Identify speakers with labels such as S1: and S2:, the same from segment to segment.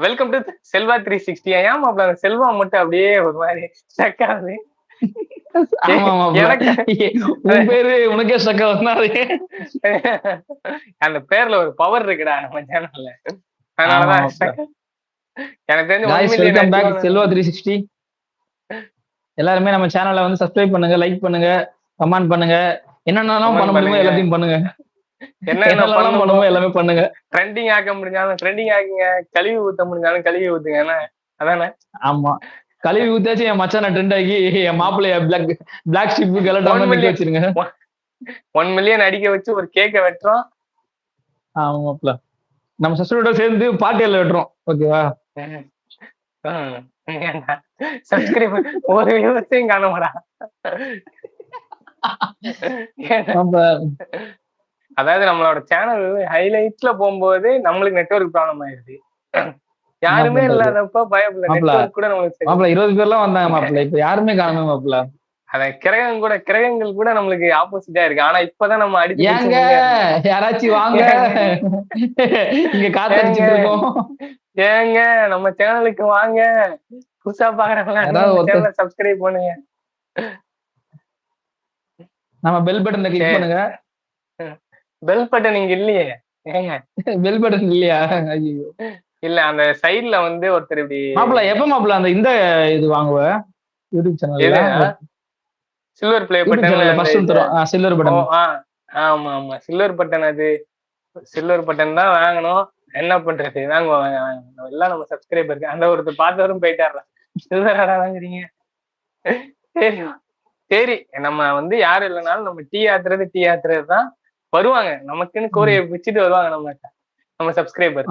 S1: Welcome to Selva three sixty ஏன் அந்த செல்வா மட்டும் அப்படியே ஒரு மாதிரி ஸ்டக் ஆகுது
S2: ஆமா மாப்ள.
S1: எனக்கு
S2: உன் பேரு உனக்கே ஸ்டக் வந்தாரு
S1: அந்த பேர்ல ஒரு பவர் இருக்குடா நம்ம சேனல்ல அதனாலதான். எனக்கு தெரிஞ்சு.
S2: செல்வா த்ரீ சிக்ஸ்டி எல்லாருமே நம்ம சேனலை வந்து சப்ஸ்கிரைப் பண்ணுங்க லைக் பண்ணுங்க கமெண்ட் பண்ணுங்க என்னென்னலாம் பண்ண முடியுமோ. எல்லாத்தையும் பண்ணுங்க
S1: என்ன
S2: என்னென்னலாம்
S1: பண்ணணுமோ
S2: பண்ணுமோ? எல்லாமே பண்ணுங்க.
S1: ட்ரெண்டிங் ஆக்க முடிஞ்சாலும் ட்ரெண்டிங் ஆக்குங்க கழுவி ஊத்த முடிஞ்சாலும் கழுவி ஊத்துங்க அதானே?
S2: ஆமா. கழுவி ஊத்தாச்சு என் மச்சான ட்ரெண்ட் ஆகி என் மாப்பிள்ளைய பிளாக் பிளாக் ஷிப்
S1: million.
S2: வச்சிருங்க.
S1: ஒன் மில்லியன் அடிக்க வச்சு ஒரு கேக்க வெட்டுறோம்.
S2: ஆமா மாப்ள நம்ம சிஸ்டரோட சேர்ந்து பாட்டியல்ல வெட்டுறோம். ஓகேவா
S1: சப்ஸ்கிரைபர் ஒரு வியூவர்ஸையும் காணமாடா. அதாவது நம்மளோட சேனல் ஹைலைட்ஸ்ல போகும்போது நம்மளுக்கு நெட்வொர்க் ப்ராப்ளம் ஆயிருது யாருமே? இல்லாதப்ப பயப்படல
S2: மாப்ள.
S1: நெட்வொர்க் கூட நம்மளுக்கு சரி.
S2: மாப்பிள்ள இருபது பேர்லாம் வந்தாங்க மாப்பிள்ள. இப்ப யாருமே காணுமே மாப்பிள்ள.
S1: அத கிரகம் கூட கிரகங்கள் கூட நம்மளுக்கு ஆப்போசிட்டா இருக்கு. ஆனா இப்பதான் நம்ம அடிச்சு
S2: ஏங்க யாராச்சும் வாங்க. இங்க காத்தடிச்சிட்டு இருக்கோம்.
S1: ஏங்க நம்ம சேனலுக்கு வாங்க. புதுசா சேனலை சப்ஸ்கிரைப் பண்ணுங்க.
S2: நம்ம பெல் பட்டனை கிளிக். பண்ணுங்க.
S1: பெல் பட்டன் இங்க இல்லையே. ஏங்க?
S2: பெல் பட்டன் இல்லையா? ஐயோ
S1: இல்ல அந்த சைடுல வந்து ஒருத்தர் இப்படி
S2: மாப்பிள்ள எப்ப மாப்பிள்ள அந்த இந்த இது வாங்குவ? யூடியூப் சேனல்ல?
S1: சில்வர் பிளே
S2: ஃபர்ஸ்ட்
S1: பட்டன்
S2: தரும் சில்வர் பட்டன்
S1: ஆமா ஆமா. சில்வர் பட்டன் அது. சில்வர் பட்டன் தான் வாங்கணும். என்ன பண்றது? வாங்க வாங்க எல்லாம் நம்ம சப்ஸ்கிரைபருக்கு அந்த ஒருத்தர் பார்த்தவரும் போயிட்டாரா சில்வராடா வாங்குறீங்க. சரி சரி. நம்ம வந்து யாரும் இல்லைனாலும் நம்ம டீ ஆத்துறது டீ ஆத்துறது தான் வருவாங்க. நமக்குன்னு கோரையை வச்சுட்டு வருவாங்க நம்ம நம்ம சப்ஸ்கிரைபர்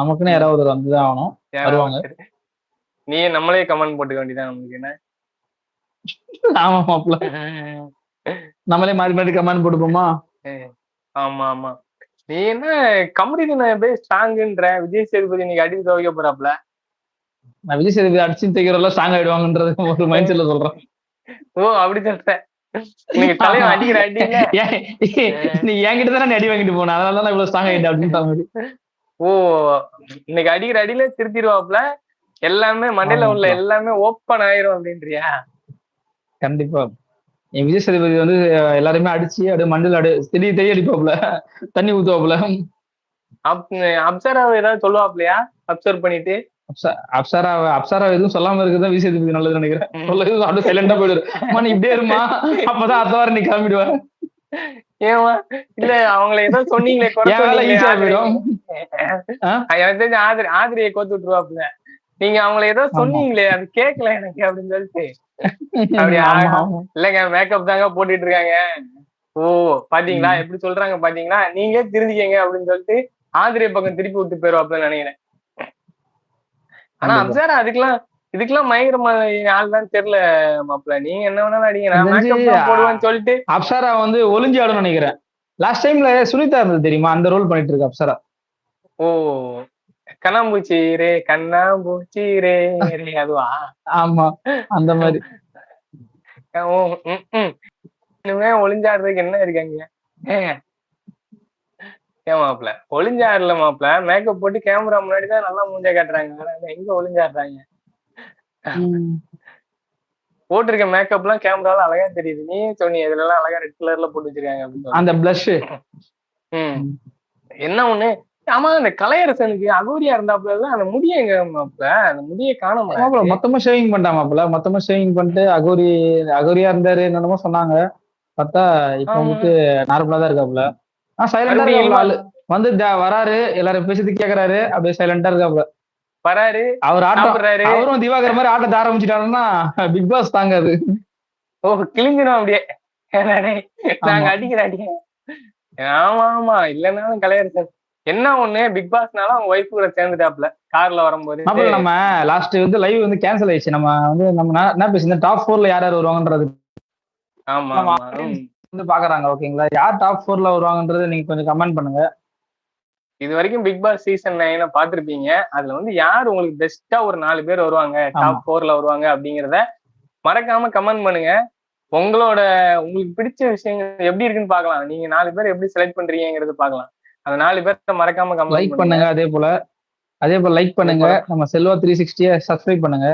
S2: நமக்குன்னு யாராவது ஒரு வந்துதான் ஆகணும். வருவாங்க.
S1: நீ நம்மளே கமெண்ட் போட்டுக்க வேண்டியதான் நமக்கு என்ன?
S2: ஆமா மாப்பிள்ள நம்மளே மாறி மாறி கமெண்ட் போட்டுப்போமா?
S1: ஆமா ஆமா. நீ என்ன கமெடி போய் ஸ்ட்ராங்குன்ற விஜய் சேதுபதி இன்னைக்கு அடிச்சு துவைக்க போறாப்ல
S2: நான் விஜய் சேதுபதி அடிச்சு தைக்கிறதெல்லாம் ஸ்ட்ராங் ஆயிடுவாங்கன்றது ஒரு மைண்ட் செட்ல சொல்றேன்.
S1: ஓ அப்படி சொல்ற
S2: நீ என்கிட்ட தானே அடி வாங்கிட்டு போன? அதனால இவ்வளவு ஸ்ட்ராங் ஆயிட்டேன் அப்படின்ற மாதிரி.
S1: ஓ இன்னைக்கு அடிக்கிற அடியில திருத்திடுவாப்ல எல்லாமே மண்டையில உள்ள. எல்லாமே ஓப்பன் ஆயிரும் அப்படின்றியா?
S2: கண்டிப்பா. என் விஜய் சேதுபதி வந்து எல்லாருமே அடிச்சு அப்படியே மண்டில அடி தெரிய தெரிய அடிப்பாப்ல தண்ணி ஊத்துவாப்ல
S1: அப்சராவ் ஏதாவது சொல்லுவாப்லையா அப்சர்வ் பண்ணிட்டு.
S2: அப்சரா அப்சரா எதுவும் சொல்லாம இருக்கிறது விஜய் சேதுபதி நல்லது நினைக்கிறேன். சொல்ல அப்படியே சைலண்டா அம்மா நீ இப்படியே இருமா. அப்பதான் அடுத்த வாரம் நீ கிளம்பிடுவ.
S1: ஏமா இல்ல அவங்கள ஏதோ சொன்னீங்களே எனக்கு தெரிஞ்ச ஆதிரி ஆதிரியை கோத்து விட்டுருவாப்ல நீங்க அவங்கள ஏதோ சொன்னீங்களே அது கேட்கல எனக்கு அப்படின்னு சொல்லிட்டு. அப்படியா? இல்லைங்க மேக்கப் தாங்க போட்டுட்டு இருக்காங்க. ஓ பாத்தீங்களா? எப்படி சொல்றாங்க பாத்தீங்களா? நீங்களே திருந்திக்கங்க அப்படின்னு சொல்லிட்டு ஆதிரிய பக்கம் திருப்பி விட்டு போயிருவாப்ல நினைக்கிறேன். ஆனா. அப்சாரா அதுக்கெல்லாம் இதுக்கெல்லாம் மயங்கரமான ஆள் தான் தெரியல மாப்பிள்ள. நீங்க என்ன வேணாலும் அடிங்க போடுவேன்னு சொல்லிட்டு.
S2: அப்சரா வந்து ஒளிஞ்சு ஆடும்னு நினைக்கிறேன். லாஸ்ட் டைம்ல சுனிதா இருந்தது தெரியுமா? அந்த ரோல் பண்ணிட்டு இருக்கு அப்சரா.
S1: ஓ கண்ணாம்பூச்சி ரே கண்ணாம்பூச்சி ரே ரே அதுவா?
S2: ஆமா அந்த மாதிரி.
S1: இனிமே ஒளிஞ்சாடுறதுக்கு என்ன இருக்காங்க ஏன் மாப்பிள? ஒளிஞ்சாடல மாப்பிள. மேக்கப் போட்டு கேமரா முன்னாடி தான் நல்லா மூஞ்ச காட்டுறாங்க. எங்க ஒளிஞ்சாடுறாங்க போட்டிருக்க மேக்கப் எல்லாம் கேமரால அழகா தெரியுது. நீ சொன்னி இதுல எல்லாம் அழகா ரெட் கலர்ல போட்டு வச்சிருக்காங்க அப்படின்னு.
S2: அந்த பிளஷ்
S1: ம். என்ன ஒண்ணு? ஆமா அந்த கலையரசனுக்கு அகோரியா இருந்தாப்புல அந்த முடிய எங்க மாப்பிள? அந்த முடிய காணாம
S2: மாப்பிள மொத்தமா ஷேவிங் பண்ணிட்டாமாப்ல மொத்தமா ஷேவிங் பண்ணிட்டு அகோரி அகோரியா இருந்தாரு என்னமோ சொன்னாங்க. பார்த்தா இப்ப. வந்துட்டு நார்மலா தான் இருக்காப்ல ஆ சைலண்டா இருக்காப்ல. வந்து வராரு. எல்லாரும் பேசுறது கேக்குறாரு. அப்படியே சைலண்டா இருக்காப்ல.
S1: வராரு.
S2: அவர் ஆட்டம் அவரும் திவாகர் மாதிரி ஆட்டத்தை ஆரம்பிச்சிட்டாருன்னா பிக் பாஸ் தாங்காது
S1: ஓ கிழிஞ்சிடும் அப்படியே. நாங்க. அடிக்கிற அடிக்க ஆமா ஆமா. இல்லைன்னாலும் கலையரசன் என்ன ஒண்ணு? பிக் பாஸ்னால அவங்க ஒய்ஃப் கூட சேர்ந்துட்டாப்ல. கார்ல வரும்போது.
S2: மாப்பிள நம்ம லாஸ்ட் வந்து லைவ் வந்து கேன்சல் ஆயிடுச்சு. நம்ம வந்து நம்ம என்ன- என்ன பேசி டாப் ஃபோர்ல யார் யார் வருவாங்கன்றது
S1: ஆமா.
S2: வந்து பாக்குறாங்க ஓகேங்களா யார் டாப் ஃபோர்ல வருவாங்கன்றது நீங்க கொஞ்சம் கமெண்ட் பண்ணுங்க.
S1: இது வரைக்கும் பிக் பாஸ் சீசன் நைன பாத்திருப்பீங்க அதுல வந்து யார் உங்களுக்கு பெஸ்டா ஒரு நாலு பேர் வருவாங்க. டாப் போர்ல வருவாங்க அப்படிங்கறத மறக்காம கமெண்ட் பண்ணுங்க. உங்களோட உங்களுக்கு பிடிச்ச விஷயங்கள் எப்படி இருக்குன்னு பார்க்கலாம். நீங்க நாலு பேர் எப்படி செலக்ட் பண்றீங்கிறது பார்க்கலாம். அந்த நாலு பேர்த்த மறக்காம
S2: லைக்
S1: கமெண்ட் பண்ணுங்க.
S2: பண்ணுங்க அதே போல. அதே போல லைக் பண்ணுங்க. நம்ம செல்வா த்ரீ சிக்ஸ்டியை சப்ஸ்கிரைப் பண்ணுங்க.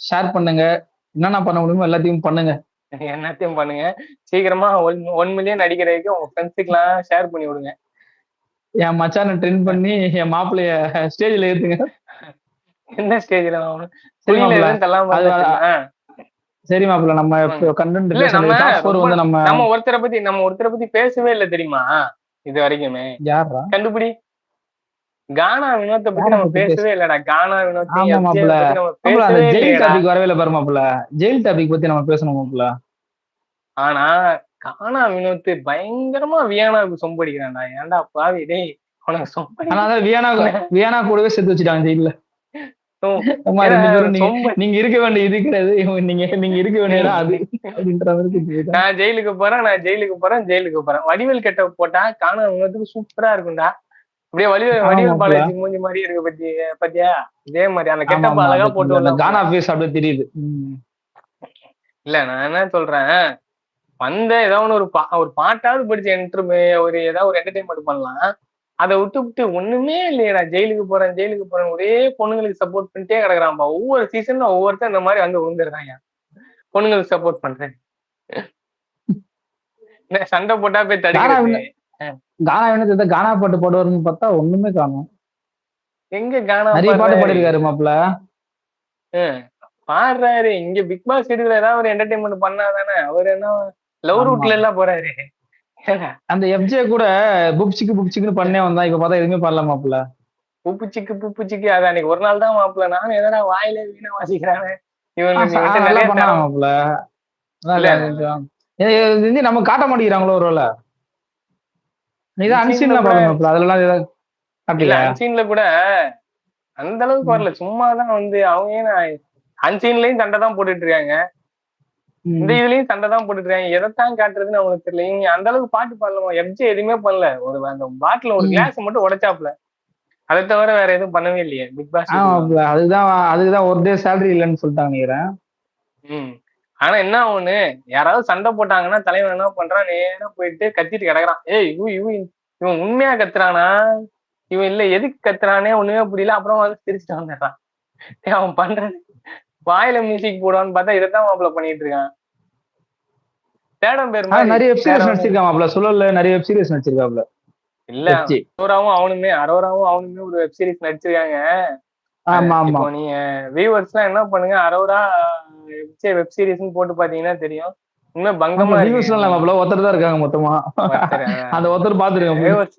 S2: ஷேர் பண்ணுங்க. என்னென்ன பண்ண முடியுமோ எல்லாத்தையும் பண்ணுங்க.
S1: என்னத்தையும் பண்ணுங்க. சீக்கிரமா ஒன் ஒன் மில்லியன் அடிக்கிறதுக்கு உங்க ஃப்ரெண்ட்ஸுக்கெல்லாம் ஷேர் பண்ணி விடுங்க.
S2: என் மச்சானை ட்ரெண்ட் பண்ணி என் மாப்பிளைய ஸ்டேஜ்ல ஏத்துங்க.
S1: எந்த ஸ்டேஜ்ல
S2: சரி மாப்பிள்ள நம்ம கண்டென்ட்
S1: இல்ல,
S2: வந்து நம்ம
S1: நம்ம ஒருத்தரை பத்தி நம்ம ஒருத்தரை பத்தி பேசவே இல்லை தெரியுமா? இது வரைக்குமே.
S2: யாரா
S1: கண்டுபிடி. கானா வினோத்தை பத்தி நம்ம பேசவே இல்லடா. கானா வினோத்தை
S2: ஆமா,
S1: FJ வை
S2: மாப்பிள.
S1: பத்தி நம்ம பேசவே
S2: ஜெயில்
S1: இல்லையேடா
S2: டாபிக் வரவே இல்லை பாரு மாப்பிள்ள ஜெயில் டாபிக் பத்தி நம்ம பேசணும் மாப்பிள்ள
S1: ஆனா கானா வினோத் பயங்கரமா வியானாவுக்கு சொம்படிக்கிறான்டா ஏன்டா பாவி? டேய் உனக்கு சொம்படி
S2: வியானா வியானா கூடவே சேர்த்து வச்சுட்டாங்க ஜெயில நீங்க இருக்க வேண்டிய இது கிடையாது. நீங்க நீங்க இருக்க வேண்டிய அது.
S1: நான் ஜெயிலுக்கு போறேன் நான் ஜெயிலுக்கு போறேன் ஜெயிலுக்கு போறேன். வடிவேல் கெட்ட போட்டா காணா வினோத்துக்கு சூப்பரா இருக்கும்டா. அப்படியே வடிவேல் வடிவேல். பாலாஜி மூஞ்சி மாதிரி இருக்கு பத்தி பத்தியா? இதே மாதிரி அந்த கெட்ட
S2: அது
S1: போட்டு வரலாம்.
S2: கானா ஃபேஸ் அப்படியே தெரியுது.
S1: இல்ல நான் என்ன சொல்றேன்? வந்த ஏதோ ஒண்ணு ஒரு பா ஒரு பாட்டாவது படிச்சு என்ட்ருமே ஒரு ஏதாவது ஒரு என்டர்டைன்மெண்ட் பண்ணலாம். அதை விட்டு விட்டு ஒண்ணுமே இல்லையடா. ஜெயிலுக்கு போறேன் ஜெயிலுக்கு போறேன். ஒரே பொண்ணுங்களுக்கு சப்போர்ட் பண்ணிட்டே கிடக்குறான்பா ஒவ்வொரு சீசன்ல ஒவ்வொருத்தன் இந்த மாதிரி வந்து விழுந்துருக்காங்க பொண்ணுங்களுக்கு சப்போர்ட் பண்றேன். சண்டை போட்டா போய் தடுக்கிறது?
S2: கானா வேணும் கானா பாட்டு பாடுவாருன்னு பார்த்தா ஒண்ணுமே காணும்.
S1: எங்க காணா
S2: நிறைய பாட்டு? பாடிருக்காரு மாப்பிள்ள.
S1: பாடுறாரு. இங்க பிக் பாஸ் வீடுல ஏதாவது ஒரு என்டர்டைன்மெண்ட் பண்ணாதானே அவர் என்ன லவ். ரூட்ல எல்லாம் போறாரு.
S2: அந்த எஃப்ஜே கூட புப்சிக்கு புப்சிக்குன்னு பண்ணே வந்தான். இப்ப பார்த்தா எதுவுமே பண்ணல மாப்பிள்ள.
S1: பூப்பு சிக்கு பூப்பு சிக்கு அது அன்னைக்கு ஒரு நாள் தான் மாப்பிள்ள. நானும் எதனா வாயில வீணா வாசிக்கிறானே. இவன் இவன்ட்ட
S2: நல்லா
S1: நிறைய
S2: பண்ணாங்க
S1: திறமை-
S2: மாப்பிள்ள. அதான்
S1: இல்ல.
S2: கொஞ்சம் இது இது வந்து நம்ம காட்ட மாட்டேங்கிறாங்களோ ஒரு வேலை நீதான்
S1: Unseen
S2: அன்சீன்ல பாருங்க மாப்பிள்ள. அதெல்லாம் அப்படியா?
S1: அன்சீன்ல கூட அந்த அளவுக்கு வரல. சும்மாதான் வந்து அவங்க ஏன் அன்சீன்லயும் சண்டை தான் போட்டுட்டு இருக்காங்க. இந்த இதுலயும் சண்டை தான் போட்டுட்டு இருக்காங்க எதைத்தான் காட்டுறதுன்னு அவங்களுக்கு தெரியல. இவங்க அந்த அளவுக்கு பாட்டு பாடலாமா எஃப்ஜே எதுவுமே பண்ணல. ஒரு அந்த பாட்டில் ஒரு. கிளாஸ் மட்டும் உடைச்சாப்ல அதை தவிர வேற எதுவும் பண்ணவே இல்லையே. பிக் பாஸ்
S2: அதுதான் அதுக்குதான் ஒரு டே சேலரி இல்லைன்னு சொல்லிட்டாங்க
S1: ம். ஆனா என்ன ஒண்ணு யாராவது சண்டை போட்டாங்கன்னா தலைவன் என்ன பண்றான் நேரா போயிட்டு கத்திட்டு கிடக்குறான். ஏய் இவன் இவன் இவன் உண்மையா கத்துறானா? இவன் இல்ல எதுக்கு கத்துறானே? ஒண்ணுமே புரியல. அப்புறம் வந்து சிரிச்சுட்டு வந்துடுறான். அவன் பண்றது வாயில மியூசிக் போடுவான்னு பார்த்தா இதைத்தான் மாப்பிள பண்ணிட்டு இருக்கான். தேடம் பேர்
S2: நிறைய வெப் சீரிஸ் நடிச்சிருக்கான் மாப்பிள்ள. சொல்லல நிறைய வெப் சீரிஸ் நடிச்சிருக்காப்ல
S1: இல்ல. அரோராவும் அவனுமே அரோராவும் அவனுமே ஒரு வெப் சீரிஸ் நடிச்சிருக்காங்க.
S2: ஆமா ஆமா.
S1: நீங்க வியூவர்ஸ் எல்லாம் என்ன பண்ணுங்க அரோரா வெப் சீரிஸ்னு போட்டு பாத்தீங்கன்னா தெரியும். உண்மை பங்கமா இருக்கு.
S2: எல்லாம் மாப்பிள்ள. ஒருத்தர் தான் இருக்காங்க மொத்தமா. அந்த ஒருத்தர் பாத்துருக்கேன்
S1: வியூவர்ஸ்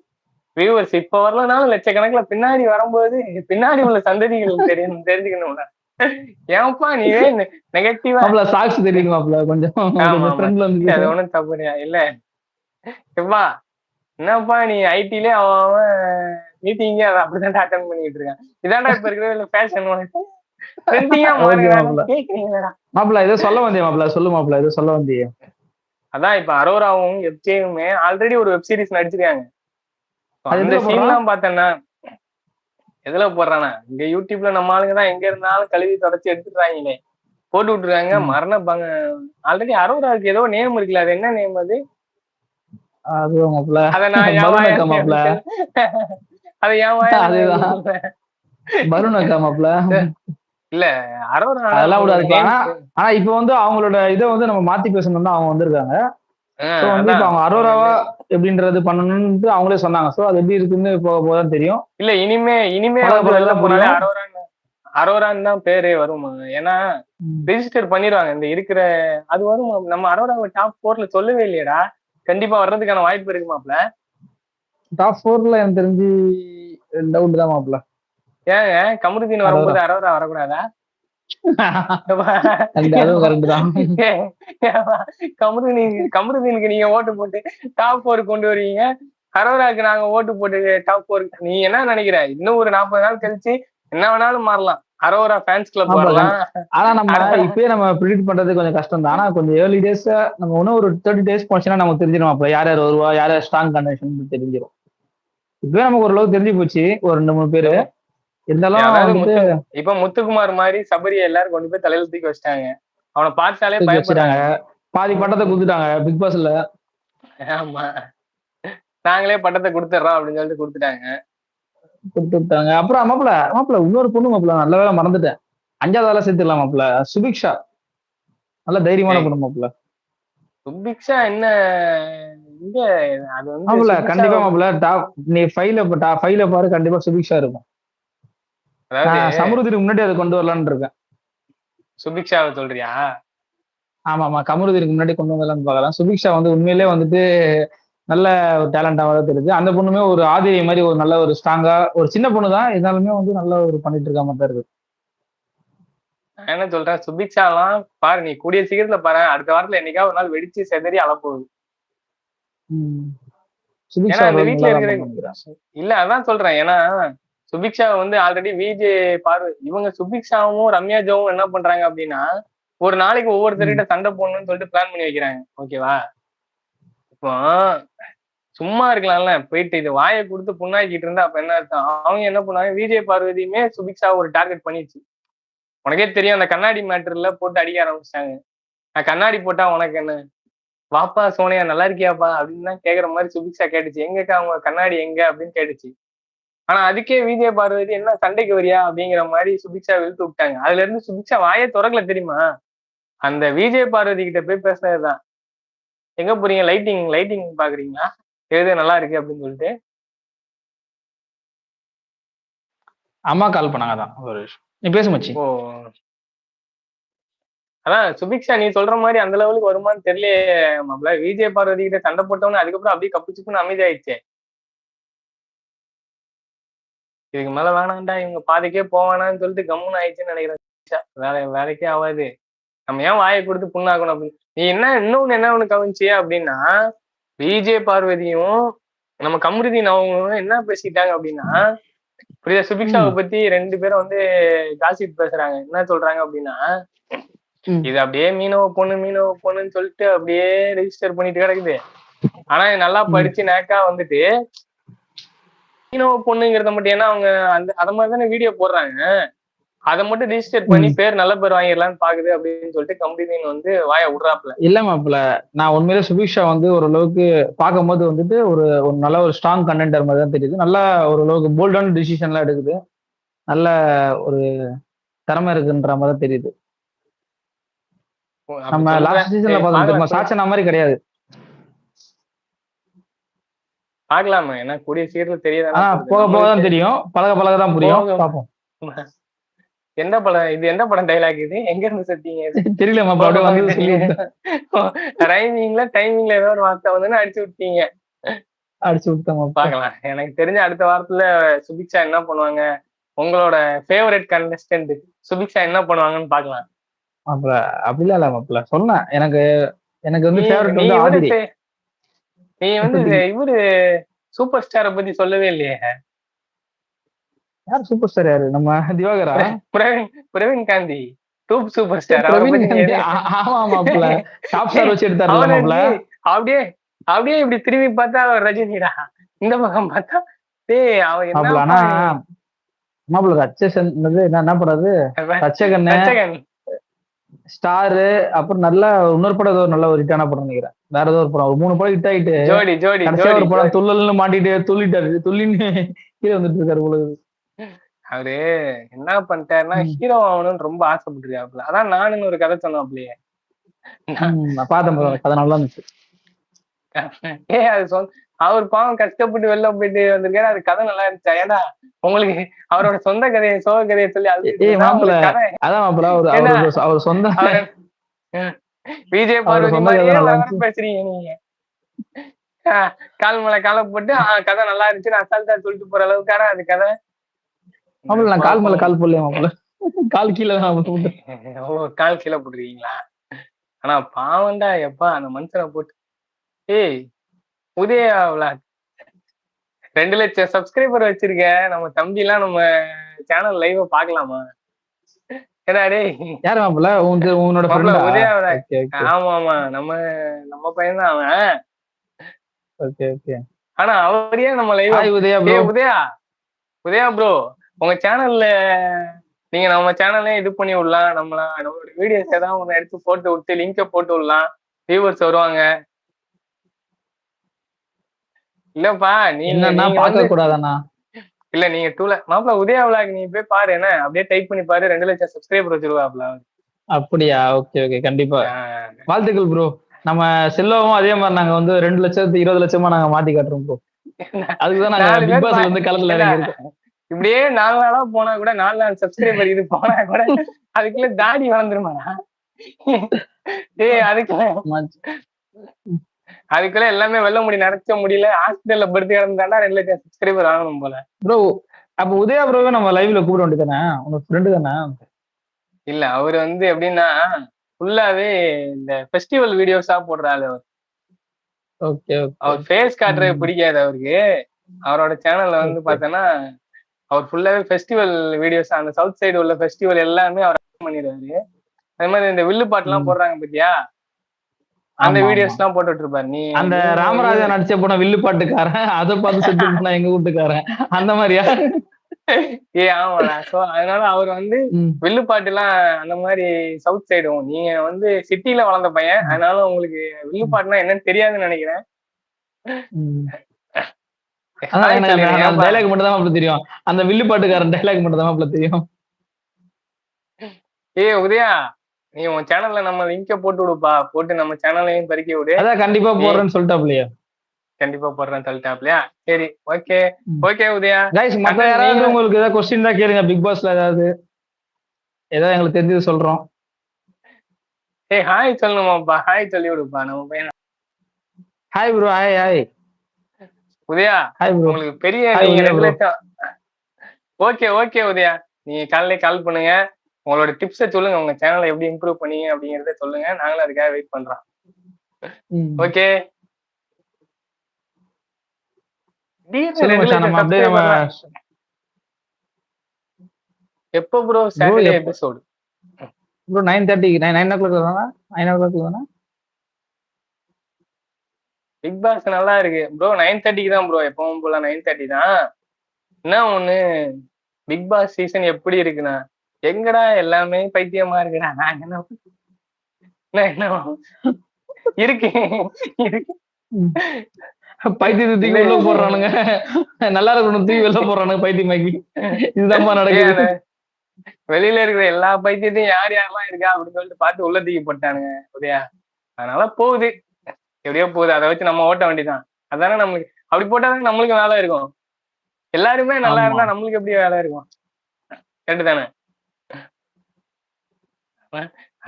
S1: வியூவர்ஸ் இப்ப வரலனாலும் லட்சக்கணக்குல பின்னாடி வரும்போது பின்னாடி உள்ள சந்ததிகள் தெரியணும் தெரிஞ்சுக்கணும்ல. ஏன்ப்பா நீ நெகட்டிவா
S2: சாக்ஸ் தெரியுது மாப்பிள்ள கொஞ்சம்
S1: அது
S2: வந்து
S1: ஒண்ணும் தப்பு இல்ல. எப்பா என்னப்பா நீ ஐடிலே அவன் மீட்டிங்கே அதை அப்படிதான் அட்டன் பண்ணிட்டு இருக்கான். இதான்டா இப்ப இருக்கிற ஃபேஷன் உனக்கு.
S2: மாப்பிள. ஏதோ சொல்ல வந்தியா மாப்பிள்ள சொல்லு மாப்பிள்ள ஏதோ சொல்ல வந்தியே.
S1: அதான் இப்ப அரோராவும் எப்ஜேயுமே ஆல்ரெடி ஒரு வெப் சீரிஸ் நடிச்சிருக்காங்க. அந்த பார்த்தேன்னா எதுல போடுறானா? இங்க யூடியூப்ல நம்ம ஆளுங்க தான். எங்க இருந்தாலும் கழுவி தொடச்சி எடுத்துடுறாங்களே போட்டு விட்டுருக்காங்க. மரண பங்க ஆல்ரெடி அரோராவுக்கு ஏதோ நேம் இருக்குல்ல. அது என்ன நேம் அது?
S2: அது மாப்பிள்ள
S1: அத நான்
S2: மாப்பிள.
S1: அத
S2: இருக்கா மாப்பிள்ள.
S1: இல்ல அரோரா
S2: அதெல்லாம் விடாது. ஆனா இப்ப வந்து அவங்களோட இதை வந்து நம்ம மாத்தி பேசணும் தான் அவங்க வந்திருக்காங்க. சோ வந்து இப்ப. அவங்க அரோராவா எப்படின்றது பண்ணணும்னு அவங்களே சொன்னாங்க. சோ அது எப்படி இருக்குன்னு போக போதான் தெரியும்.
S1: இல்ல இனிமே இனிமே. அரோரான்னு தான் பேரே வருமா? ஏன்னா ரெஜிஸ்டர் பண்ணிடுவாங்க. இந்த இருக்கிற அது வரும்? நம்ம அரோராவை டாப் போர்ல சொல்லவே இல்லையடா. கண்டிப்பா வர்றதுக்கான வாய்ப்பு இருக்குமாப்ல
S2: டாப் ஃபோர்ல எனக்கு தெரிஞ்சு டவுட் தான் மாப்பிள்ள
S1: ஏங்க கமருதீன் வரும்போது அரோரா வரக்கூடாதா? கமருதீனுக்கு நீங்க ஓட்டு போட்டு டாப் போர் கொண்டு வருவீங்க. அரோராக்கு நாங்க ஓட்டு போட்டு டாப் போர் நீ என்ன நினைக்கிற? இன்னும் ஒரு நாற்பது நாள் கழிச்சு என்ன வேணாலும் மாறலாம். அரோரா ஃபேன்ஸ் கிளப்
S2: ஆனா நம்ம இப்பயே நம்ம ப்ரிடிக்ட் பண்றது கொஞ்சம் கஷ்டம் தான். ஆனா கொஞ்சம் ஏர்லி டேஸ் நம்ம இன்னும் ஒரு தேர்ட்டி டேஸ் போச்சுன்னா நமக்கு தெரிஞ்சிடும் அப்ப யார் யார் வருவா யார் யார் ஸ்ட்ராங் கண்டிஷன் தெரிஞ்சிடும் இப்பவே நமக்கு ஓரளவு தெரிஞ்சு போச்சு. ஒரு ரெண்டு மூணு பேரு. இருந்தாலும்
S1: இப்ப முத்துக்குமார் மாதிரி சபரியை எல்லாரும் கொண்டு போய் தலையில தூக்கி வச்சிட்டாங்க. அவனை பார்த்தாலே பயப்படுறாங்க.
S2: பாதி பட்டத்தை கொடுத்துட்டாங்க பிக் பாஸ்ல.
S1: ஆமா. நாங்களே பட்டத்தை கொடுத்துட்றோம் அப்படின்னு சொல்லிட்டு கொடுத்துட்டாங்க.
S2: கொடுத்து விட்டாங்க. அப்புறம் மாப்பிள மாப்பிள இன்னொரு பொண்ணு மாப்பிள நல்ல வேலை மறந்துட்டேன். அஞ்சாவது வேலை சேர்த்துடலாம் மாப்பிள. சுபிக்ஷா. நல்ல தைரியமான. பொண்ணு மாப்பிள.
S1: சுபிக்ஷா என்ன இங்க அது வந்து
S2: மாப்பிள கண்டிப்பா மாப்பிள டாப் நீ ஃபைல ஃபைல பாரு கண்டிப்பா சுபிக்ஷா இருக்கும். சமருதிக்கு முன்னாடி அதை கொண்டு வரலான்னு இருக்கேன்.
S1: சுபிக்ஷாவை சொல்றியா?
S2: ஆமா ஆமா கமருதிக்கு முன்னாடி கொண்டு வரலாம்னு பார்க்கலாம். சுபிக்ஷா வந்து உண்மையிலே வந்துட்டு நல்ல ஒரு டேலண்டாக தான் தெரியுது அந்த பொண்ணுமே ஒரு ஆதிரி மாதிரி ஒரு நல்ல ஒரு ஸ்ட்ராங்கா ஒரு சின்ன பொண்ணு தான். இருந்தாலுமே வந்து நல்ல ஒரு பண்ணிட்டு இருக்க மாதிரி தான் இருக்கு.
S1: என்ன சொல்றேன்? சுபிக்ஷாலாம் பாரு நீ கூடிய சீக்கிரத்துல பாரு. அடுத்த வாரத்துல என்னைக்கா ஒரு நாள் வெடிச்சு செதறி அளப்போகுது
S2: ம்.
S1: ஏன்னா
S2: சுபிக்ஷா
S1: அந்த
S2: நல்லா
S1: இருக்கிற. இல்ல அதான் சொல்றேன். ஏன்னா சுபிக்ஷா வந்து ஆல்ரெடி விஜே பார்வை. இவங்க சுபிக்ஷாவும் ரம்யா ஜோவும் என்ன பண்றாங்க அப்படின்னா ஒரு நாளைக்கு ஒவ்வொருத்தர்கிட்ட சண்டை போடணும்னு சொல்லிட்டு பிளான் பண்ணி வைக்கிறாங்க. ஓகேவா இப்போ சும்மா இருக்கலாம்ல. போயிட்டு இது வாயை கொடுத்து புண்ணாக்கிட்டு இருந்தா அப்ப என்ன அர்த்தம்? அவங்க என்ன பண்ணாங்க விஜய் பார்வதியுமே சுபிக்ஷா ஒரு டார்கெட் பண்ணிடுச்சு. உனக்கே தெரியும் அந்த கண்ணாடி மேட்டர்ல போட்டு அடிக்க ஆரம்பிச்சிட்டாங்க. நான் கண்ணாடி போட்டா உனக்கு என்ன? வாப்பா சோனியா நல்லா இருக்கியாப்பா? அப்படின்னு தான் கேக்குற மாதிரி சுபிக்ஷா கேட்டுச்சு. எங்கக்கா அவங்க கண்ணாடி எங்க? அப்படின்னு கேட்டுச்சு. ஆனா அதுக்கே விஜய் பார்வதி என்ன சண்டைக்கு வரியா? அப்படிங்கிற மாதிரி சுபிக்ஷா இழுத்து விட்டாங்க. அதுல இருந்து சுபிக்ஷா வாயே திறக்கல தெரியுமா? அந்த விஜய் பார்வதி கிட்ட போய் பேசுனதுதான் எங்க போறீங்க? லைட்டிங் லைட்டிங் பாக்குறீங்களா? எழுத நல்லா இருக்கு அப்படின்னு சொல்லிட்டு.
S2: அம்மா கால் பண்ணாங்க தான் ஒரு நீ பேச மச்சி.
S1: ஓ. அதான் சுபிக்ஷா நீ சொல்ற மாதிரி அந்த லெவலுக்கு வருமான்னு தெரியலையே மாப்ள விஜய் பார்வதி கிட்ட சண்டை போட்டவனு அதுக்கப்புறம் அப்படியே கப்புச்சுப்புன்னு அமைதியாயிடுச்சே. இதுக்கு மேல வேணாம்டா இவங்க பாதிக்கே போவானான்னு சொல்லிட்டு கம்முன்னு ஆயிடுச்சுன்னு நினைக்கிறேன். வேலை வேலைக்கே ஆகாது நம்ம ஏன் வாயை கொடுத்து புண்ணாக்கணும் அப்படின்னு நீ என்ன இன்னொன்னு என்ன ஒண்ணு கவனிச்சிய அப்படின்னா விஜய் பார்வதியும் நம்ம கமருதி அவங்களும் என்ன பேசிட்டாங்க அப்படின்னா புரியுதா சுபிக்ஷாவை பத்தி ரெண்டு பேரும் வந்து காசிப் பேசுறாங்க என்ன சொல்றாங்க அப்படின்னா. இது அப்படியே மீனவ பொண்ணு மீனவ பொண்ணுன்னு சொல்லிட்டு அப்படியே ரெஜிஸ்டர் பண்ணிட்டு கிடக்குது ஆனா நல்லா. படிச்சு நேக்கா வந்துட்டு மீனவ பொண்ணுங்கிறத மட்டும் ஏன்னா அவங்க அந்த அத மாதிரி தானே வீடியோ போடுறாங்க. அதை மட்டும் ரெஜிஸ்டர் பண்ணி பேர் நல்ல பேர் வாங்கிடலாம்னு பாக்குது அப்படின்னு சொல்லிட்டு கம்பெனி வந்து வாய விடுறாப்ல
S2: இல்ல மாப்பிள நான் உண்மையிலே சுபிக்ஷா வந்து ஓரளவுக்கு பார்க்கும்போது வந்துட்டு ஒரு ஒரு நல்ல ஒரு ஸ்ட்ராங் கண்டென்டர் மாதிரி தான் தெரியுது. நல்லா ஓரளவுக்கு போல்டான டிசிஷன்லாம் எடுக்குது. நல்ல ஒரு திறமை இருக்குன்ற மாதிரி தான் தெரியுது. நம்ம. லாஸ்ட் சீசன்ல பார்த்தோம். சாச்சனா மாதிரி கிடையாது.
S1: பார்க்கலாமா ஏன்னா கூடிய சீக்கிரம் போகுது.
S2: போக போக தான் தெரியும். பழக பழக தான் புரியும். பார்ப்போம்
S1: எந்த படம் இது எந்த படம் டைலாக் இது? எங்க இருந்து செத்தீங்க
S2: தெரியல
S1: ரைமிங்ல டைமிங்ல ஏதோ ஒரு வார்த்தை வந்து அடிச்சு விட்டீங்க.
S2: அடிச்சு விட்டோம் மாப்பிள
S1: பார்க்கலாம் எனக்கு தெரிஞ்ச அடுத்த வாரத்துல சுபிக்ஷா என்ன பண்ணுவாங்க? உங்களோட ஃபேவரட் கண்டஸ்டன்ட் சுபிக்ஷா என்ன பண்ணுவாங்கன்னு பார்க்கலாம்
S2: மாப்பிள அப்படிலாம் இல்ல மாப்பிள. சொன்னேன். எனக்கு எனக்கு வந்து ஃபேவரட் வந்து
S1: நீ வந்து? இவரு சூப்பர் ஸ்டாரை பத்தி சொல்லவே இல்லையே.
S2: யார் சூப்பர் ஸ்டார் யாரு? நம்ம Diwakara?
S1: Praveen Praveen Gandhi. Dupe super star
S2: Praveen Gandhi. ஆமா டாப் ஸ்டார் வச்சு எடுத்தாருல மாப்பிள
S1: அப்படியே அப்படியே இப்படி திரும்பி பார்த்தா அவர் ரஜினிடா? இந்த பக்கம் பார்த்தா டேய் அவன்
S2: ஆனா
S1: என்ன
S2: மாப்பிள ரச்சசன் என்ன என்ன படம் அது? ரச்சகண்ணு
S1: ரச்சகன்.
S2: ஸ்டாரு அப்புறம் நல்ல இன்னொரு படம் ஏதோ நல்ல ஒரு ஹிட்டான படம் நினைக்கிறேன் வேற ஏதோ ஒரு படம் ஒரு மூணு படம் ஹிட் ஆயிட்டு
S1: ஜோடி ஜோடி
S2: கடைசியா ஒரு படம் துள்ளல்னு மாட்டிட்டு துள்ளிட்டாரு துள்ளின்னு கீழே வந்துட்டு இருக்காரு இருக்குது.
S1: அவரு என்ன பண்ணிட்டாருன்னா. ஹீரோ ஆகணும்னு ரொம்ப ஆசைப்பட்டிருக்காப்புல அதான் நானுன்னு ஒரு கதை சொன்னாப்லயே
S2: ம், நான் பார்த்தேன் பார்த்தேன். கதை நல்லா இருந்துச்சு
S1: ஏ அது சொந்த அவர் பாவம் கஷ்டப்பட்டு வெளில போயிட்டு வந்திருக்காரு. அது கதை நல்லா இருந்துச்சா? ஏடா உங்களுக்கு அவரோட சொந்த கதையை சோக கதையை சொல்லி
S2: அதான் அவர்
S1: ஏன்னா,
S2: சொந்த
S1: விஜய் பார்வதி பேசுறீங்க நீங்க? கால் மேல காலை போட்டு கதை நல்லா இருந்துச்சு அசால்ட்டா சொல்லிட்டு போற அளவுக்கான அது கதை.
S2: மாப்பிள நான் கால் மேல கால் போடலையா மாப்பிள? கால் கீழே.
S1: ஓ கால் கீழே போட்டுருக்கீங்களா? ஆனா பாவம்டா எப்பா அந்த மனுஷனை போட்டு ஏய் உதயா விளாக் ரெண்டு லட்சம் சப்ஸ்கிரைபர் வச்சிருக்க. நம்ம தம்பி எல்லாம் நம்ம சேனல் லைவ் பார்க்கலாமா? ஏடா டேய்.
S2: யாரு மாப்பிள உங்க உன்னோட
S1: மாப்பிள,
S2: ஃப்ரெண்டா
S1: உதயா விளாக்
S2: ஓகே ஓகே
S1: ஆமா ஆமா நம்ம நம்ம பையன் தான் அவன்.
S2: ஓகே ஓகே
S1: ஆனா அவர் நம்ம live
S2: Udaya bro
S1: Udaya. Udaya bro உங்க சேனல்ல நீங்க நம்ம சேனல்ல இது பண்ணி விடலாம். நம்மள நம்மளோட வீடியோஸ் ஏதாவது எடுத்து போட்டு விட்டு லிங்க போட்டு விடலாம். வியூவர்ஸ் வருவாங்க. இல்லப்பா
S2: பார்க்க
S1: வந்து
S2: கூடாதானா
S1: இல்ல நீங்க டூல மாப்பிள உதயா விளாக் நீ போய் பாரு என்ன? அப்படியே டைப் பண்ணி பாரு ரெண்டு லட்சம் சப்ஸ்கிரைபர் வச்சிருவாப்ல
S2: அப்படியா? ஓகே ஓகே கண்டிப்பா. வாழ்த்துக்கள் ப்ரோ நம்ம செல்வமும் அதே மாதிரி நாங்க வந்து ரெண்டு லட்சத்து இருபது லட்சமா நாங்க மாத்தி காட்டுறோம் ப்ரோ அதுக்குதான் நாங்க பிக் பாஸ்ல இருந்து களத்துல
S1: இல்ல,
S2: இறங்கி இருக்கோம்
S1: இப்படியே நாலு நாளா போனா கூட நாலு நாலு சப்ஸ்கிரைபர் இது போனா கூட அதுக்குள்ள தாடி வளர்ந்துருமாடா? ஏய் அதுக்குள்ள. அதுக்குள்ள எல்லாமே வெள்ள முடி நடக்க முடியல ஹாஸ்பிட்டல்ல படுத்து கிடந்தாண்டா ரெண்டு லட்சம் சப்ஸ்கிரைபர் ஆகணும் போல.
S2: ப்ரோ அப்ப உதயா ப்ரோவே நம்ம லைவ்ல கூப்பிட வேண்டியதானே உங்க ஃப்ரெண்டு தானே?
S1: இல்ல அவர் வந்து எப்படின்னா ஃபுல்லாவே இந்த ஃபெஸ்டிவல் வீடியோஸா போடுறாரு அவர்.
S2: ஓகே
S1: அவர் ஃபேஸ் காட்டுறது. பிடிக்காது அவருக்கு. அவரோட சேனல்ல வந்து. பார்த்தோன்னா அவர் ஃபுல்லாவே ஃபெஸ்டிவல் வீடியோஸ் அந்த சவுத் சைடு உள்ள ஃபெஸ்டிவல் எல்லாமே அவர் பண்ணிடுவாரு. அதே மாதிரி இந்த வில்லு பாட்டு எல்லாம். போடுறாங்க பாத்தியா? அந்த வீடியோஸ். எல்லாம் போட்டுட்டு இருப்பாரு. நீ
S2: அந்த ராமராஜா நடிச்ச படம் வில்லு பாட்டுக்காரன் அதை பார்த்து செத்து போனா எங்க வீட்டுக்காரன்? அந்த மாதிரியா?
S1: ஏ ஆமாடா. சோ அதனால அவர் வந்து
S2: ம்.
S1: வில்லு பாட்டு எல்லாம் அந்த மாதிரி சவுத் சைடும் நீங்க வந்து சிட்டில வளர்ந்த பையன் அதனால உங்களுக்கு வில்லு பாட்டுனா என்னன்னு தெரியாதுன்னு நினைக்கிறேன்?
S2: டைலாக் மட்டும் தான் தெரியும். அந்த வில்லு பாட்டுக்காரன் டைலாக் மட்டும் தான் தெரியும்.
S1: ஏய் உதயா நீ உன் சேனல்ல நம்ம லிங்க போட்டு விடுப்பா. போட்டு நம்ம சேனலையும் பறிக்க விடு.
S2: அதான் கண்டிப்பா போடுறேன்னு சொல்லிட்டாப்லையா?
S1: கண்டிப்பா போடுறேன் சொல்லிட்டாப்லையா? சரி ஓகே. ஓகே உதயா.
S2: கைஸ் மத்த யாராவது உங்களுக்கு ஏதாவது கொஸ்டின் தான் கேளுங்க. பிக் பாஸ்ல ஏதாவது ஏதாவது எங்களுக்கு தெரிஞ்சது சொல்றோம்.
S1: ஏய் ஹாய் சொல்லணுமாப்பா. ஹாய் சொல்லி விடுப்பா. நம்ம பையன்.
S2: Hi bro hi hi
S1: Udaya
S2: hi
S1: உங்களுக்கு பெரிய ஓகே ஓகே உதயா நீங்க காலையில கால் பண்ணுங்க. உங்களோட டிப்ஸை சொல்லுங்க. உங்க சேனலை எப்படி இம்ப்ரூவ் பண்ணீங்க அப்படிங்கறத சொல்லுங்க. நாங்களும் அதுக்காக வெயிட் பண்றோம். ஓகே எப்போ bro Saturday? Episode
S2: bro nine thirty nine nine o'clock தானே? நைன் ஓ கிளாக் தானே?
S1: பிக் பாஸ் நல்லா இருக்கு. ப்ரோ நைன் தேர்ட்டிக்கு தான் ப்ரோ எப்பவும் போல நைன் தேர்ட்டி தான். என்ன ஒண்ணு? பிக் பாஸ் சீசன் எப்படி இருக்குண்ணா? எங்கடா எல்லாமே பைத்தியமா இருக்குடா? நான் என்ன நான் என்ன இருக்கு இருக்கு.
S2: பைத்தியத்தை தூக்கி உள்ள போடுறானுங்க. நல்லா இருக்கணும் தூக்கி வெளில போடுறானுங்க பைத்தியமாக்கி இதுதான்ப்பா
S1: ஏய்,
S2: நடக்குது.
S1: வெளியில இருக்கிற எல்லா பைத்தியத்தையும் யார் யாரெல்லாம் இருக்கா அப்படின்னு சொல்லிட்டு பார்த்து உள்ள தூக்கி போட்டானுங்க உதயா. அதனால போகுது. எப்படியோ போகுது. அதை வச்சு நம்ம ஓட்ட வேண்டியதான் அதானே நம்மளுக்கு அப்படி போட்டாதான் நம்மளுக்கு வேலை இருக்கும். எல்லாருமே நல்லா. இருந்தா நம்மளுக்கு எப்படி வேலை இருக்கும்? கரெக்டு தானே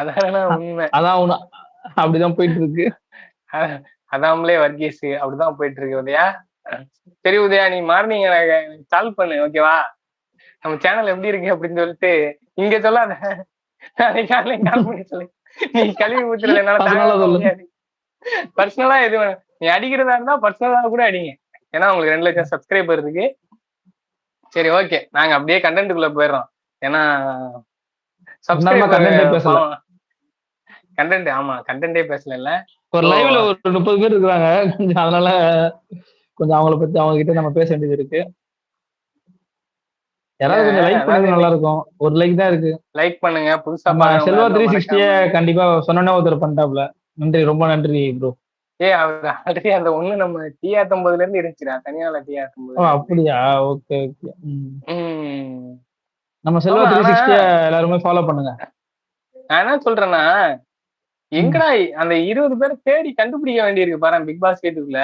S1: அதான உண்மை.
S2: அதான் உன அப்படிதான் போயிட்டு இருக்கு
S1: அதாமலே வர்கீஸ் அப்படிதான் போயிட்டு இருக்கு உதயா. சரி உதயா நீ மார்னிங் எனக்கு கால் பண்ணு ஓகேவா நம்ம சேனல் எப்படி இருக்கு அப்படின்னு சொல்லிட்டு இங்க சொல்லாத. நாளைக்கு காலையில கால் பண்ணி சொல்லு. நீ கழுவி ஊத்துறது என்னால பர்சனலா எது நீ அடிக்கிறதா இருந்தா பர்சனலா கூட அடிங்க. ஏன்னா உங்களுக்கு ரெண்டு லட்சம் சப்ஸ்கிரைபர் இருக்கு. சரி ஓகே நாங்க அப்படியே கண்டென்ட்டுக்குள்ள போயிடுறோம். ஏன்னா
S2: நம்ம content ஏ பேசல.
S1: கண்டென்ட் ஆமா கண்டென்ட்டே பேசல
S2: ஒரு லைவ்ல ஒரு முப்பது பேர் இருக்காங்க கொஞ்சம் அதனால கொஞ்சம் அவங்கள பத்தி அவங்க கிட்ட நம்ம பேச வேண்டியது இருக்கு. யாராவது கொஞ்சம் லைக்
S1: அதாவது
S2: நல்லா இருக்கும் ஒரு லைக் தான் இருக்கு.
S1: லைக் பண்ணுங்க புதுசா
S2: செல்வா த்ரீ சிக்ஸ்டிய கண்டிப்பா சொன்னோன்னே ஒருத்தர் பண்ணிட்டாப்ல நன்றி ரொம்ப நன்றி ப்ரோ
S1: ஏய் அவர் ஆல்ரெடி அந்த ஒண்ணு நம்ம டி ஆத்தொன்பதுல இருந்து இருந்துச்சுடா தனியால டி
S2: ஓ
S1: ஆத்தொன்பது
S2: அப்படியா? Okay okay.
S1: உம்
S2: நம்ம செல்வா த்ரீ சிக்ஸ்டிய எல்லாருமே ஃபாலோ பண்ணுங்க.
S1: நான் என்ன சொல்றேன்னா எங்கடா அந்த இருபது பேரை தேடி கண்டுபிடிக்க வேண்டியிருக்கு பாரு பிக் பாஸ் வீட்டுக்குள்ள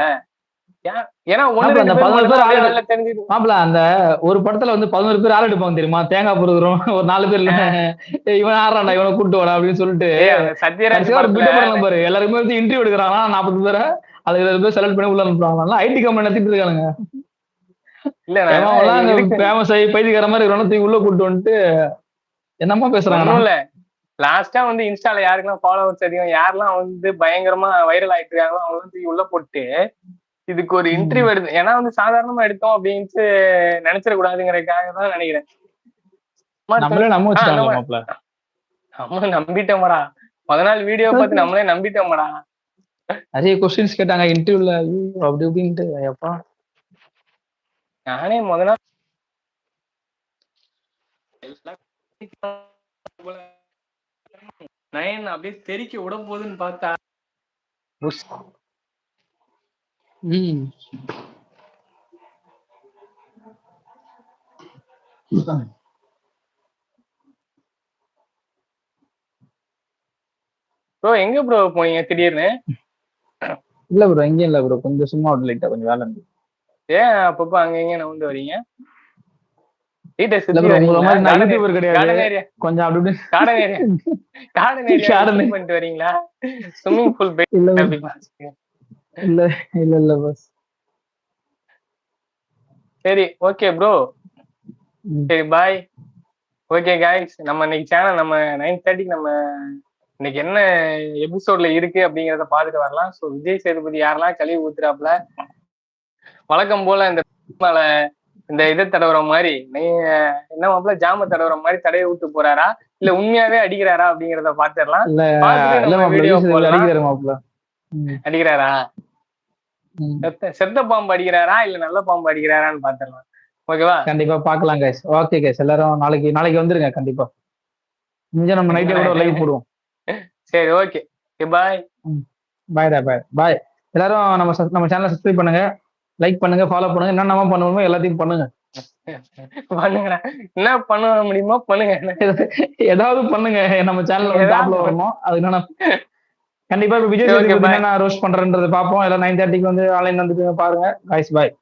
S1: ஏன்- ஏன்னா
S2: அந்த ஒரு படத்துல வந்து பதினோரு பேர் ஆள் எடுப்பாங்க தெரியுமா? தேங்காய் பொருதுறோம் ஒரு நாலு பேர் இவன் ஆடுறான்டா இவனை கூட்டு வாடா அப்படின்னு சொல்லிட்டு
S1: சத்யராஜ்
S2: பாரு. எல்லாருமே வந்து இன்டர்வியூ எடுக்கிறாங்க நாற்பது பேரை. அது இருபது பேர் செலக்ட் பண்ணி உள்ள அனுப்புறாங்க ஐடி கம்பெனி நடத்திட்டு இருக்கானுங்க
S1: இல்ல
S2: ஃபேமஸ் ஆகி பைத்தியக்கார மாதிரி இவனை தூக்கி உள்ள கூட்டு வந்துட்டு என்னமா பேசுறாங்க
S1: இல்ல. லாஸ்டா வந்து இன்ஸ்டால யாருக்கெல்லாம் ஃபாலோவர்ஸ் அதிகம் யாரெல்லாம் வந்து பயங்கரமா வைரல் ஆயிட்டு இருக்காங்களோ அவங்க உள்ள போட்டு இதுக்கு ஒரு. இன்டர்வியூ எடுத்து ஏன்னா வந்து சாதாரணமா எடுத்தோம் அப்படின்ட்டு நினைச்சிட கூடாதுங்கிறதுக்காக தான் நினைக்கிறேன்.
S2: நம்ம
S1: நம்பிட்டோமடா. முத நாள் வீடியோ பார்த்து நம்மளே நம்பிட்டோம்டா.
S2: நிறைய கொஸ்டின்ஸ் கேட்டாங்க இன்டர்வியூல அப்படி இப்படின்ட்டு எப்பா
S1: நானே முத நாள் நயன் அப்படியே தெறிக்க விட போகுதுன்னு பார்த்தா ப்ரோ எங்க ப்ரோ போனீங்க திடீர்னு?
S2: இல்ல ப்ரோ எங்கேயும் இல்ல ப்ரோ. கொஞ்சம் சும்மா லைட்டா கொஞ்சம் வேலை இருந்து
S1: ஏன் அப்பப்போ அங்க இங்க நவுந்து வரீங்க?
S2: கொஞ்சம் அப்படி.
S1: பண்ணிட்டு வரீங்களா? ஸ்விம்மிங் பூல்
S2: இல்ல இல்ல. இல்ல இல்ல பஸ்
S1: சரி ஓகே ப்ரோ. சரி பாய் ஓகே காய்ஸ் நம்ம இன்னைக்கு சேனல் நம்ம நைன் தேர்ட்டிக்கு நம்ம இன்னைக்கு என்ன எபிசோட்ல இருக்கு அப்படிங்கறத பார்த்துட்டு வரலாம். ஸோ விஜய் சேதுபதி யாரெல்லாம் கழுவி ஊத்துறாப்புல? வழக்கம் போல இந்த மேல இந்த இதை தடவுற மாதிரி நீ என்ன மாப்பிள்ள ஜாம தடவுற மாதிரி தடவை விட்டு போறாரா? இல்ல உண்மையாவே அடிக்கிறாரா அப்படிங்கறத பாத்துடலாம்
S2: அடிக்கிறாரு.
S1: செத்த செத்த பாம்பு அடிக்கிறாரா? இல்ல நல்ல பாம்பு அடிக்கிறாரான்னு பாத்துடலாம் ஓகேவா?
S2: கண்டிப்பா பாக்கலாம் கைஸ் ஓகே கைஸ் எல்லாரும் நாளைக்கு நாளைக்கு வந்துருங்க கண்டிப்பா. இங்க நம்ம நைட்டே கூட லைவ் போடுவோம்.
S1: சரி ஓகே பாய்
S2: பாய் டா பாய் பாய் எல்லாரும் நம்ம நம்ம சேனலை சப்ஸ்கிரைப் பண்ணுங்க. லைக் பண்ணுங்க ஃபாலோ பண்ணுங்க. என்னென்ன பண்ணணுமோ எல்லாத்தையும் பண்ணுங்க.
S1: பண்ணுங்கடா என்ன பண்ண முடியுமோ பண்ணுங்க.
S2: ஏதாவது பண்ணுங்க. நம்ம சேனல்ல டாப்ல வரணும் அது என்னன்னா? கண்டிப்பா இப்ப விஜய். என்ன ரோஸ்ட் பண்றேன்றதை பார்ப்போம். எல்லாம் நைன் தேர்ட்டிக்கு வந்து ஆன்லைன் வந்துட்டு பாருங்க. Guys bye